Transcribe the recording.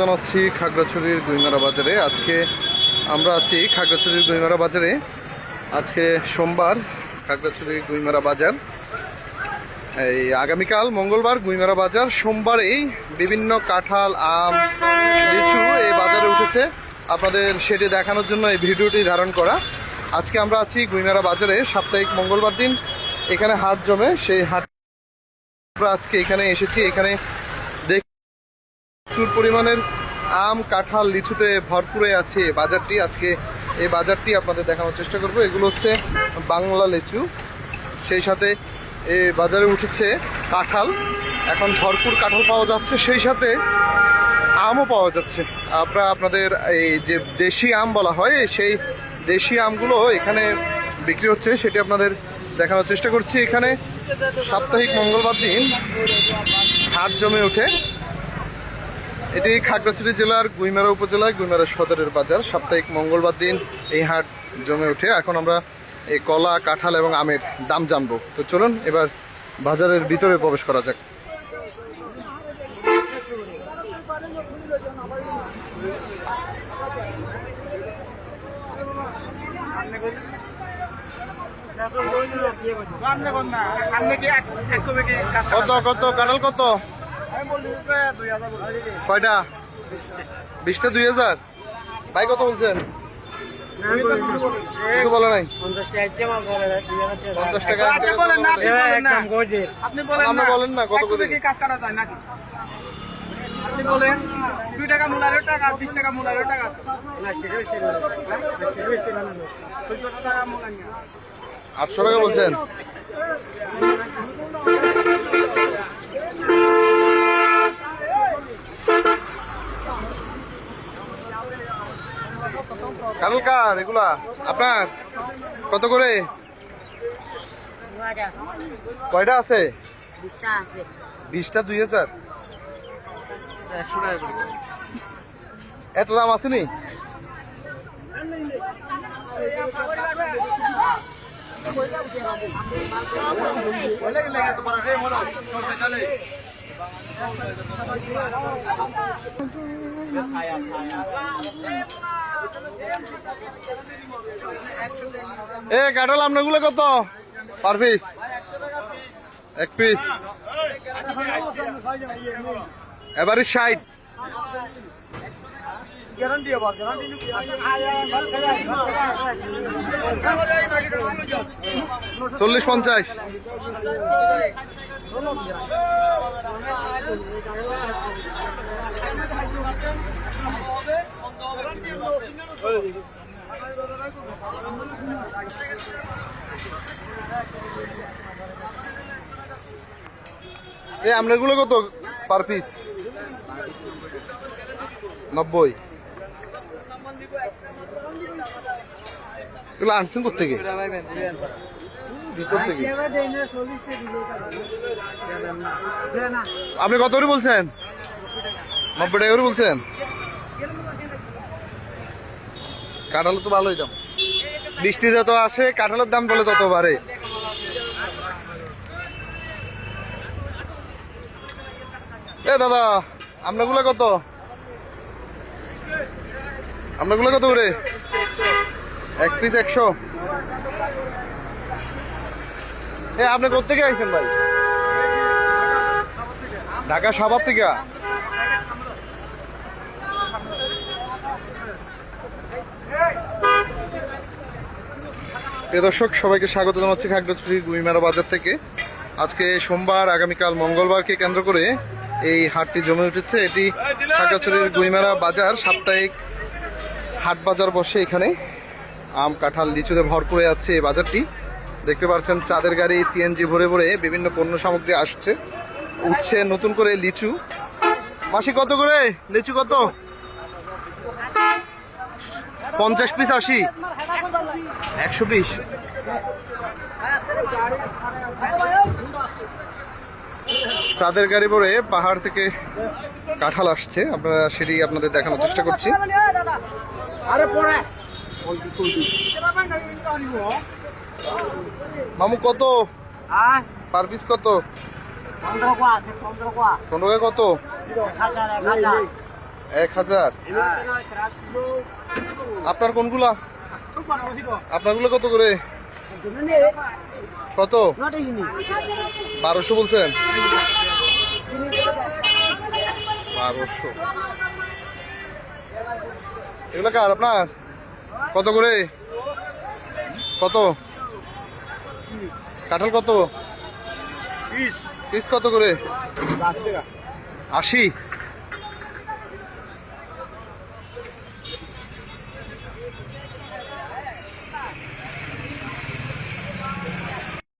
জানাচ্ছি খাগড়াছড়ির গুইমারা বাজারে। আজকে আমরা আছি খাগড়াছড়ির গুইমারা বাজারে। আজকে সোমবার খাগড়াছড়ির গুইমারা বাজার। এই আগামীকাল মঙ্গলবার গুইমারা বাজার। সোমবারেই বিভিন্ন কাঁঠাল, আম, লিচু এই বাজারে উঠেছে। আপনাদের সেটি দেখানোর জন্য এই ভিডিওটি ধারণ করা। আজকে আমরা আছি গুইমারা বাজারে। সাপ্তাহিক মঙ্গলবার দিন এখানে হাট জমে। সেই হাট আমরা আজকে এখানে এসেছি। এখানে প্রচুর পরিমাণের আম, কাঁঠাল, লিচুতে ভরপুরে আছে বাজারটি। আজকে এই বাজারটি আপনাদের দেখানোর চেষ্টা করব। এগুলো হচ্ছে বাংলা লিচু। সেই সাথে এ বাজারে উঠেছে কাঁঠাল। এখন ভরপুর কাঁঠাল পাওয়া যাচ্ছে। সেই সাথে আমও পাওয়া যাচ্ছে। আমরা আপনাদের এই যে দেশি আম বলা হয়, সেই দেশি আমগুলো এখানে বিক্রি হচ্ছে, সেটি আপনাদের দেখানোর চেষ্টা করছি। এখানে সাপ্তাহিক মঙ্গলবার দিন হাট জমে ওঠে। এটি খাগড়াছড়ি জেলার গুইমারা উপজেলায় গুইমারা সদরের বাজার। সাপ্তাহিক মঙ্গলবার দিন এই হাট জমে ওঠে। এখন আমরা এই কলা, কাঁঠাল এবং আমের দাম জানব। তো চলুন, এবার বাজারের ভিতরে প্রবেশ করা যাক। কত কত, কাঁঠাল কত? কয়টা? বিশটা দুই হাজার? ভাই কত বলছেন? কিছু বলে নাই? পঞ্চাশ টাকা। আপনি বলেন না, বলেন না। আপনি বলেন আপনি না। বলেন না, কত করে? কাজ করা যায় নাকি? আপনি বলেন দুই টাকা মূলারের টাকা বিশ টাকা মূলারের টাকা চোদ্দ টাকা মূলার আটশো টাকা বলছেন? কার এগুলা। আপনার কত করে? কয়টা আছে? বিশটা দুই হাজার। এত দাম আসেনি এ কাঁঠাল আপনাগুলো কত? পার পিস এক পিস এবারে ষাট। চল্লিশ পঞ্চাশ। এই আপনারগুলো কত পার পিস নব্বই। এগুলো আনছেন থেকে ভিতর থেকে। আপনি কত করে বলছেন? নব্বই টাকা করে বলছেন? কাঁঠালের তো ভালোই দাম। বৃষ্টি যত আসে, কাঁঠালের দাম বলে তত বাড়ে। এ দাদা আপনাগুলো কত? আপনাগুলো কত করে? এক পিস একশো। এ, আপনি কোথেকে আইছেন ভাই? ঢাকা সাভার থেকে। প্রিয় দর্শক, সবাইকে স্বাগত জানাচ্ছি খাগড়াছড়ি গুইমারা বাজার থেকে। আজকে সোমবার, আগামীকাল মঙ্গলবারকে কেন্দ্র করে এই হাটটি জমে উঠেছে। এটি খাগড়াছড়ির গুইমারা বাজার। সাপ্তাহিক হাট বাজার বসে এখানে আম, কাঁঠাল, লিচুতে ভরপুরে আছে এই বাজারটি। দেখতে পাচ্ছেন, চাঁদের গাড়ি, সিএনজি ভরে ভরে বিভিন্ন পণ্য সামগ্রী আসছে। উঠছে নতুন করে লিচু। মাসি, কত করে? লিচু কত? পঞ্চাশ পিস আশি। একশো বিশ। চাঁদের গাড়ি ভরে পাহাড় থেকে কাঁঠাল আসছে। আমরা সেটি আপনাদের দেখানোর চেষ্টা করছি। মামু কত? হ্যাঁ? পার পিস কত? পনেরো টাকা কত? এক হাজার এক হাজার। আপনার কোনগুলা? আপনারগুলো কত করে? কত? বারোশো বলছেন? বারোশো। এগুলো কার আপনার? কত করে? কত? কাঁঠাল কত? পিস। কত করে? আশি?